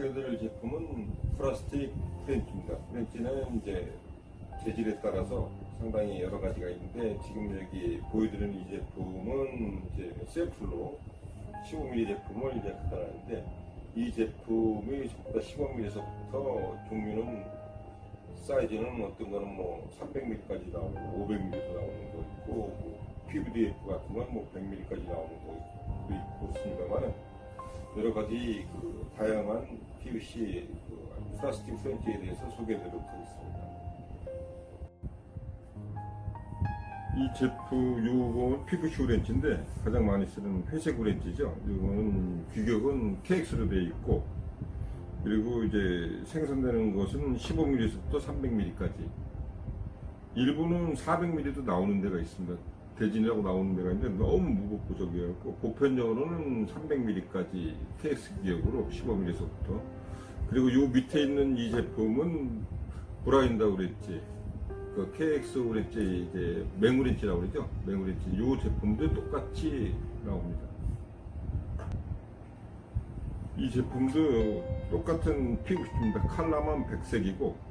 소개해드릴 제품은 플라스틱 프렌치입니다. 프렌치는 이제 재질에 따라서 상당히 여러 가지가 있는데 지금 여기 보여드리는 이 제품은 이제 샘플로 15mm 제품을 이제 갖다 놨는데 이 제품이 전부 다 15mm에서부터 종류는 사이즈는 어떤 거는 뭐 300mm까지 나오고 500mm도 나오는 거 있고 뭐 PVDF 같은 건 뭐 100mm까지 나오는 거 있고 있습니다만 여러 가지 그 다양한 PVC 그 플라스틱 프렌치에 대해서 소개해드리도록 하겠습니다. 이 제품 요거는 PVC 우렌치인데 가장 많이 쓰는 회색 우렌치죠. 이거는 규격은 KX로 되어 있고 그리고 이제 생산되는 것은 15mm에서부터 300mm까지 일부는 400mm도 나오는 데가 있습니다. 대진이라고 나오는 데가 있는데 너무 무겁고 저기였고 보편적으로는 300mm까지 KX 규격으로 15mm에서부터. 그리고 요 밑에 있는 이 제품은 브라인다고 그랬지. 그 KX 우렌치 이제 맹우렌치라고 그러죠? 맹우렌치. 요 제품도 똑같이 나옵니다. 이 제품도 똑같은 피부입니다. 칼라만 백색이고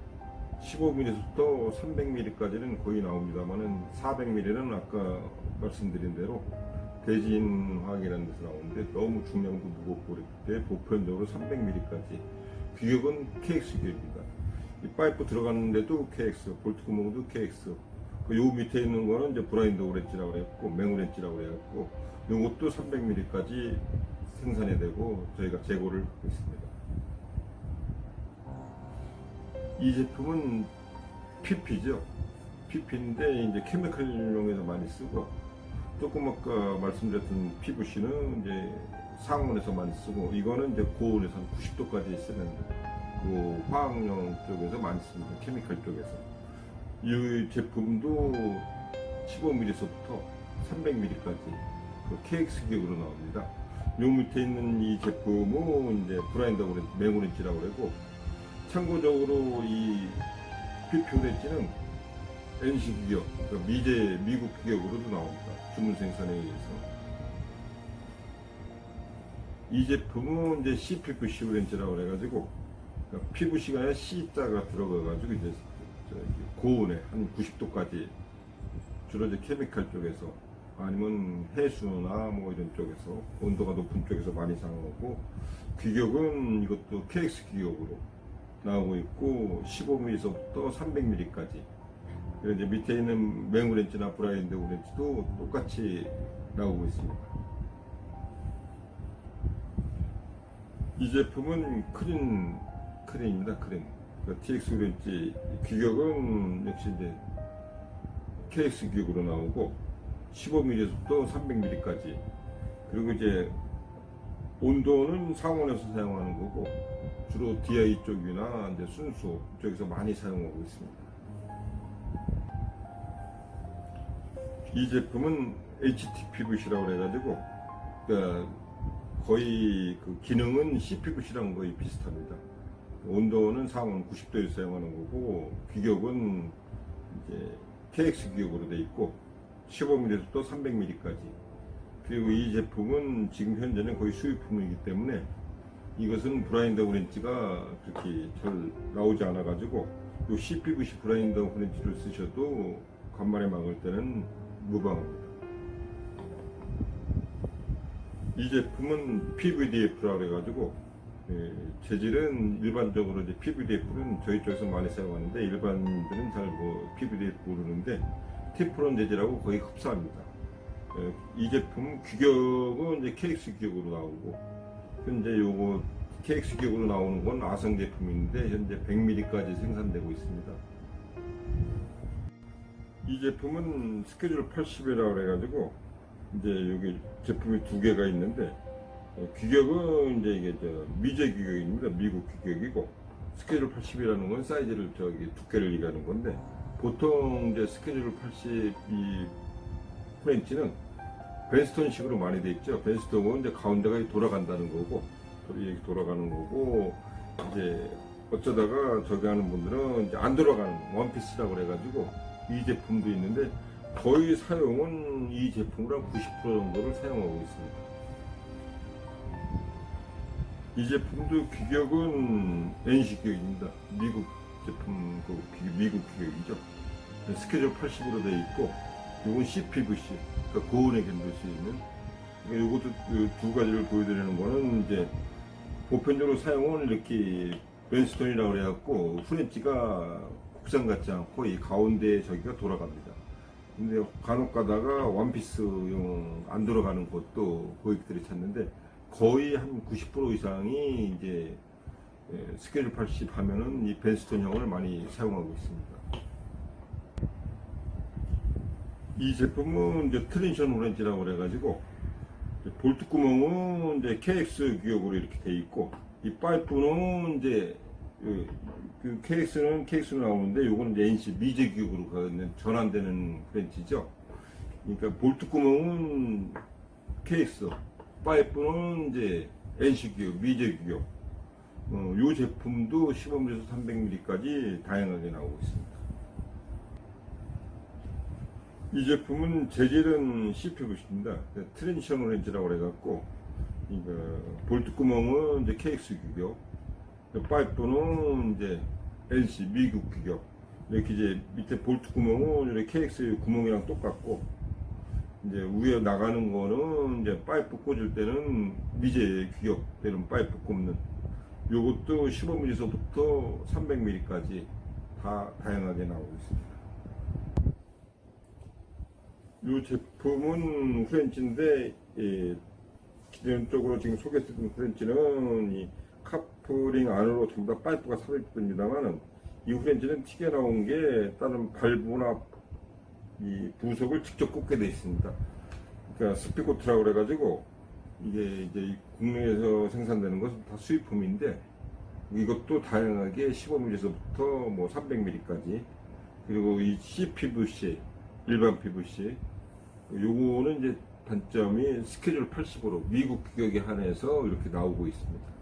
15mm부터 300mm까지는 거의 나옵니다만은 400mm는 아까 말씀드린 대로 대진화학이라는 데서 나오는데 너무 중량도 무겁고 그렇기 때문에 보편적으로 300mm까지 규격은 KX 규격입니다. 이 파이프 들어가는데도 KX, 볼트 구멍도 KX. 그요 밑에 있는 거는 이제 브라인드 오렌지라고 그랬고, 맹오렌지라고 그랬고, 요것도 300mm까지 생산이 되고 저희가 재고를 하고 있습니다. 이 제품은 PP죠. PP인데 이제 케미컬용에서 많이 쓰고 조금 아까 말씀드렸던 PVC는 이제 상온에서 많이 쓰고 이거는 이제 고온에서 한 90도까지 쓰는 그 화학용 쪽에서 많이 씁니다. 케미컬 쪽에서. 이 제품도 15mm에서부터 300mm까지 그 KX 기격으로 나옵니다. 요 밑에 있는 이 제품은 이제 브라인드 오렌지, 맹오렌지라고 그러고 참고적으로 이 오렌지는 NC 규격, 그러니까 미제 미국 규격으로도 나옵니다. 주문 생산에 의해서. 이 제품은 이제 CPVC 오렌지라고 그래가지고 그러니까 PVC가 아니라 C자가 들어가가지고 이제 고온에 한 90도까지 주로 이제 케미칼 쪽에서 아니면 해수나 뭐 이런 쪽에서 온도가 높은 쪽에서 많이 사용하고 규격은 이것도 KX 규격으로 나오고 있고 15mm에서부터 300mm까지 그리고 이제 밑에 있는 맹우렌치나 브라인드 우렌치도 똑같이 나오고 있습니다. 이 제품은 크린 크린입니다. 크린. 그 TX 우렌치 규격은 역시 이제 KX 규격으로 나오고 15mm에서부터 300mm까지 그리고 이제 온도는 상온에서 사용하는 거고 주로 DI 쪽이나 이제 순수 쪽에서 많이 사용하고 있습니다. 이 제품은 HTPVC라고 그래가지고 그러니까 거의 그 기능은 CPVC랑 거의 비슷합니다. 온도는 상온 90도에서 사용하는 거고 규격은 이제 KX 규격으로 돼 있고 15mm부터 300mm까지 그리고 이 제품은 지금 현재는 거의 수입품이기 때문에 이것은 브라인더 오렌지가 그렇게 잘 나오지 않아 가지고 요 CPVC 브라인더 오렌지를 쓰셔도 간만에 막을 때는 무방합니다. 이 제품은 PVDF라 그래 가지고 예, 재질은 일반적으로 이제 PVDF는 저희 쪽에서 많이 사용하는데 일반인들은 잘 뭐 PVDF 모르는데 테프론 재질하고 거의 흡사합니다. 예, 이 제품 규격은 이제 KX 규격으로 나오고 현재 요거 KX 규격으로 나오는 건 아성 제품인데 현재 100mm까지 생산되고 있습니다. 이 제품은 스케줄 80이라고 그래가지고 이제 여기 제품이 두 개가 있는데 어, 규격은 이제 이게 저 미제 규격입니다. 미국 규격이고 스케줄 80이라는 건 사이즈를 저기 두께를 얘기하는 건데 보통 이제 스케줄 80 이 프렌치는 벤스톤식으로 많이 돼 있죠. 벤스톤은 이제 가운데가 돌아간다는 거고 이렇게 돌아가는 거고 이제 어쩌다가 저기 하는 분들은 이제 안 돌아가는 원피스라고 그래가지고 이 제품도 있는데 거의 사용은 이 제품을 한90% 정도를 사용하고 있습니다. 이 제품도 규격은 NC 규격입니다. 미국 제품 그 규- 미국 규격이죠. 스케줄 80으로 되어 있고, 이건 CPVC, 그러니까 고온에 견딜 수 있는. 그러니까 이것도 그두 가지를 보여드리는 거는 이제 보편적으로 사용은 이렇게 벤스톤이라고 그래갖고 후레지가 국산 같지 않고 이 가운데 저기가 돌아갑니다. 근데 간혹 가다가 원피스용 안 들어가는 것도 고객들이 찾는데 거의 한 90% 이상이 이제 예, 스케줄 80 하면은 이 벤스톤형을 많이 사용하고 있습니다. 이 제품은 이제 트랜션 오렌지라고 그래가지고 볼트 구멍은 이제 KX 규격으로 이렇게 돼 있고 이 파이프는 이제 그, 그 KX는 KX로 나오는데 요거는 이제 NC 미제 규격으로 가는 전환되는 프렌치죠. 그러니까 볼트 구멍은 KX, 파이프는 이제 NC 규격, 미제 규격. 어, 요 제품도 15mm에서 300mm까지 다양하게 나오고 있습니다. 이 제품은 재질은 CPVC입니다. 트랜지션 오렌지라고 그래갖고, 그러니까 볼트 구멍은 이제 KX 규격, 파이프는 이제 NC 미국 규격. 이렇게 이제 밑에 볼트 구멍은 KX 구멍이랑 똑같고, 이제 위에 나가는 거는 이제 파이프 꽂을 때는 미제 규격 되는 파이프 꼽는. 요것도 15mm서부터 300mm까지 다 다양하게 나오고 있습니다. 이 제품은 프렌치인데 예, 기존적으로 지금 소개했던 프렌치는 이 카프링 안으로 전부 다 파이프가 삽입됩니다만은 이 프렌치는 튀겨 나온 게 다른 발부나 이 부속을 직접 꽂게 돼 있습니다. 그러니까 스피코트라고 그래가지고 이게 이제 국내에서 생산되는 것은 다 수입품인데 이것도 다양하게 15mm에서부터 뭐 300mm까지 그리고 이 CPVC 일반 PVC 요거는 이제 단점이 스케줄 80으로 미국 규격에 한해서 이렇게 나오고 있습니다.